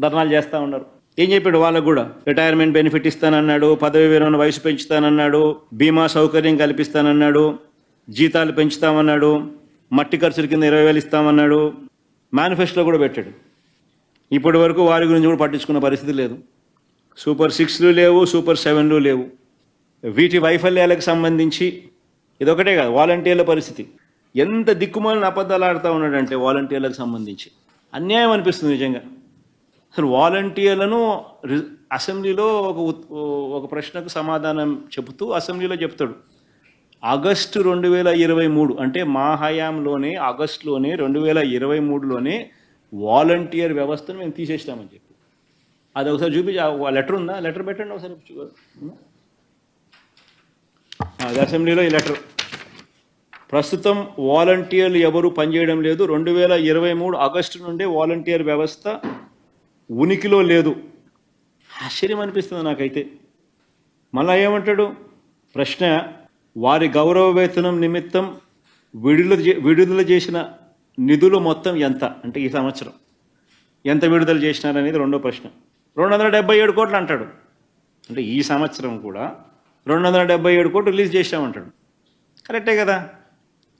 ధర్నాలు చేస్తూ ఉన్నారు. ఏం చెప్పాడు వాళ్ళకు కూడా? రిటైర్మెంట్ బెనిఫిట్ ఇస్తానన్నాడు పదవి విరమణ వయసు పెంచుతానన్నాడు బీమా సౌకర్యం కల్పిస్తానన్నాడు జీతాలు పెంచుతామన్నాడు మట్టి ఖర్చుల కింద ఇరవై వేలు ఇస్తామన్నాడు. మేనిఫెస్టోలో కూడా పెట్టాడు. ఇప్పటి వరకు వారి గురించి కూడా పట్టించుకున్న పరిస్థితి లేదు. సూపర్ సిక్స్లు లేవు సూపర్ సెవెన్లు లేవు. వీటి వైఫల్యాలకు సంబంధించి ఇదొకటే కాదు వాలంటీర్ల పరిస్థితి. ఎంత దిక్కుమాలిన అబద్ధాలు ఆడుతూ ఉన్నాడంటే వాలంటీర్లకు సంబంధించి. అన్యాయం అనిపిస్తుంది నిజంగా. అసలు వాలంటీర్లను రి- అసెంబ్లీలో ఒక ఒక ప్రశ్నకు సమాధానం చెబుతూ అసెంబ్లీలో చెప్తాడు. ఆగస్టు రెండు వేల ఇరవై మూడు అంటే మా హయాంలోనే ఆగస్టులోనే రెండు వేల ఇరవై మూడులోనే వాలంటీర్ వ్యవస్థను మేము తీసేసినామని చెప్పి. అది ఒకసారి చూపించి లెటర్ ఉందా? లెటర్ పెట్టండి ఒకసారి. చూ- అది అసెంబ్లీలో ఈ లెటర్. ప్రస్తుతం వాలంటీర్లు ఎవరు పనిచేయడం లేదు. రెండు వేల ఇరవై మూడు ఆగస్టు నుండే వాలంటీర్ వ్యవస్థ ఉనికిలో లేదు. ఆశ్చర్యం అనిపిస్తుంది నాకైతే. మళ్ళా ఏమంటాడు? ప్రశ్న వారి గౌరవ వేతనం నిమిత్తం విడుదల విడుదల చేసిన నిధులు మొత్తం ఎంత? అంటే ఈ సంవత్సరం. ఎంత విడుదల చేసినారనేది రెండో ప్రశ్న. రెండు వందల డెబ్బై ఏడు కోట్లు అంటాడు. అంటే ఈ సంవత్సరం కూడా రెండు వందల డెబ్బై ఏడు కోట్లు రిలీజ్ చేశామంటాడు. కరెక్టే కదా.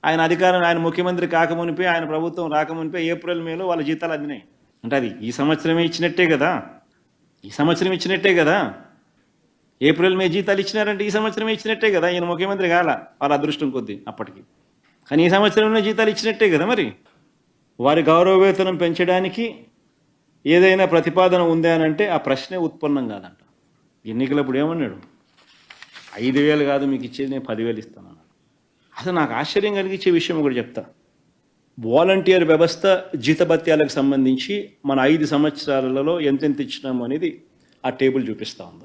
ఆయన అధికారం ఆయన ముఖ్యమంత్రి కాకమునిపే ఆయన ప్రభుత్వం రాకమునిపే ఏప్రిల్ మేలో వాళ్ళ జీతాలు అందినాయి. అంటే అది ఈ సంవత్సరమే ఇచ్చినట్టే కదా? ఈ సంవత్సరం ఇచ్చినట్టే కదా? ఏప్రిల్ మే జీతాలు ఇచ్చినారంటే ఈ సంవత్సరమే ఇచ్చినట్టే కదా? ఈయన ముఖ్యమంత్రి కాల వాళ్ళ అదృష్టం కొద్దీ అప్పటికి. కానీ ఈ సంవత్సరంలో జీతాలు ఇచ్చినట్టే కదా మరి? వారి గౌరవ వేతనం పెంచడానికి ఏదైనా ప్రతిపాదన ఉందా అని అంటే ఆ ప్రశ్నే ఉత్పన్నం కాదంట. ఎన్నికలప్పుడు ఏమన్నాడు? ఐదు వేలు కాదు మీకు ఇచ్చేది నేను పదివేలు ఇస్తాను అన్నాడు అసలు నాకు ఆశ్చర్యం కలిగించే విషయం ఒకటి చెప్తా. వాలంటీర్ వ్యవస్థ జీతభత్యాలకు సంబంధించి మన ఐదు సంవత్సరాలలో ఎంతెంత ఇచ్చినాము అనేది ఆ టేబుల్ చూపిస్తూ ఉంది.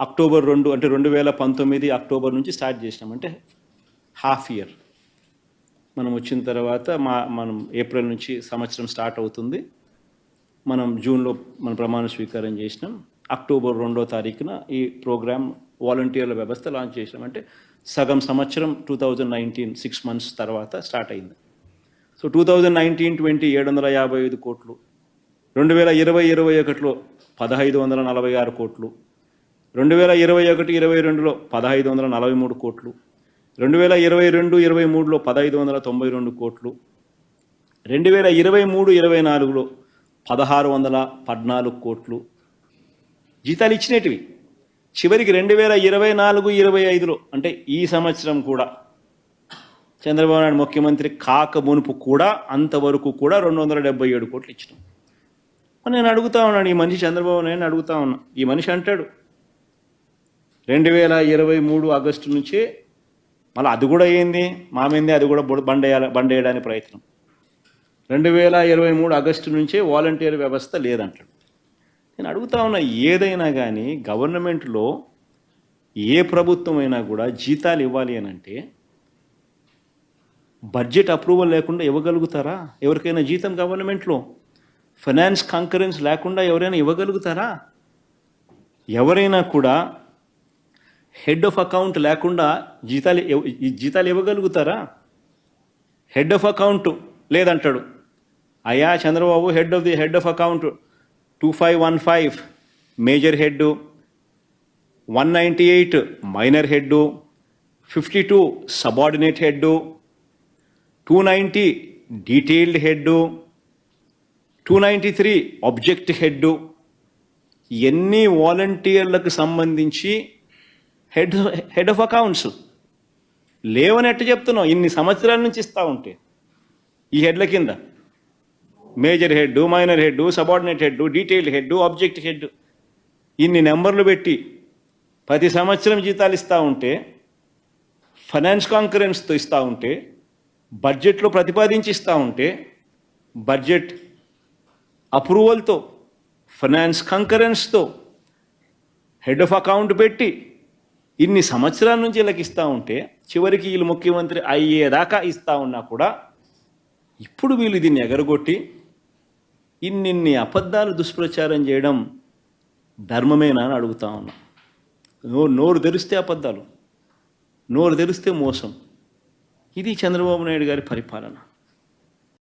అక్టోబర్ రెండు అంటే రెండు వేల పంతొమ్మిది అక్టోబర్ నుంచి స్టార్ట్ చేసినాం. అంటే హాఫ్ ఇయర్. మనం వచ్చిన తర్వాత మా మనం ఏప్రిల్ నుంచి సంవత్సరం స్టార్ట్ అవుతుంది. మనం జూన్లో మన ప్రమాణ స్వీకారం చేసినాం. అక్టోబర్ రెండో తారీఖున ఈ ప్రోగ్రామ్ వాలంటీర్ల వ్యవస్థ లాంచ్ చేసినాం. అంటే సగం సంవత్సరం two thousand nineteen six months తర్వాత స్టార్ట్ అయింది. So two thousand nineteen twenty ఏడు వందల యాభై ఐదు కోట్లు. రెండు వేల ఇరవై ఇరవై ఒకటిలో పదహైదు వందల నలభై ఆరు కోట్లు. రెండు వేల ఇరవై ఒకటి ఇరవై రెండులో పదహైదు వందల నలభై మూడు కోట్లు. రెండు వేల ఇరవై రెండు ఇరవై మూడులో పదహైదు వందల తొంభై రెండు కోట్లు. రెండు వేల ఇరవై మూడు ఇరవై నాలుగులో పదహారు వందల పద్నాలుగు కోట్లు. జీతాలు ఇచ్చినటివి. చివరికి రెండు వేల ఇరవై నాలుగు ఇరవై ఐదులో అంటే ఈ సంవత్సరం కూడా చంద్రబాబు నాయుడు ముఖ్యమంత్రి కాక మునుపు కూడా అంతవరకు కూడా రెండు వందల డెబ్బై ఏడు కోట్లు ఇచ్చినాం. నేను అడుగుతా ఉన్నాను ఈ మనిషి చంద్రబాబు నాయుడు అడుగుతా ఉన్నా. ఈ మనిషి అంటాడు రెండు వేల ఇరవై మూడు ఆగస్టు నుంచే మళ్ళీ అది కూడా ఏంది? మా అది కూడా బండేయాల బండేయడానికి ప్రయత్నం. రెండు వేల ఇరవై మూడు ఆగస్టు నుంచే వాలంటీర్ వ్యవస్థ లేదంటాడు. నేను అడుగుతా ఉన్నా ఏదైనా కానీ గవర్నమెంట్లో ఏ ప్రభుత్వం అయినా కూడా జీతాలు ఇవ్వాలి అని అంటే బడ్జెట్ అప్రూవల్ లేకుండా ఇవ్వగలుగుతారా? ఎవరికైనా జీతం గవర్నమెంట్లో? ఫైనాన్స్ కాంకరెన్స్ లేకుండా ఎవరైనా ఇవ్వగలుగుతారా? ఎవరైనా కూడా హెడ్ ఆఫ్ అకౌంట్ లేకుండా జీతాలు ఈ జీతాలు ఇవ్వగలుగుతారా? హెడ్ ఆఫ్ అకౌంట్ లేదంటాడు. అయ్యా Chandrababu head of the head of account two five one five major head one ninety eight minor head fifty two subordinate head two ninety detailed head two ninety three object head ఎన్ని వాలంటీర్లకు సంబంధించి head head of accounts. లేవని ఎట్ట చెప్తున్నావు ఇన్ని సంవత్సరాల నుంచి ఇస్తూ ఉంటే. ఈ హెడ్ల కింద. Major head minor head subordinate head detailed head object head ఇన్ని నెంబర్లు పెట్టి ప్రతి సంవత్సరం జీతాలు ఇస్తూ ఉంటే ఫైనాన్స్ కాంకరెన్స్తో ఇస్తూ ఉంటే బడ్జెట్లో ప్రతిపాదించి ఇస్తూ ఉంటే బడ్జెట్ అప్రూవల్తో ఫైనాన్స్ కంకరెన్స్తో హెడ్ ఆఫ్ అకౌంట్ పెట్టి ఇన్ని సంవత్సరాల నుంచి వీళ్ళకి ఇస్తూ ఉంటే చివరికి వీళ్ళు ముఖ్యమంత్రి అయ్యేదాకా ఇస్తూ ఉన్నా కూడా ఇప్పుడు వీళ్ళు దీన్ని ఎగరగొట్టి ఇన్నిన్ని అబద్ధాలు దుష్ప్రచారం చేయడం ధర్మమేనా అని అడుగుతా ఉన్నా. నోరు నోరు తెరిస్తే అబద్ధాలు. నోరు తెరిస్తే మోసం. ఇది చంద్రబాబు నాయుడు గారి పరిపాలన.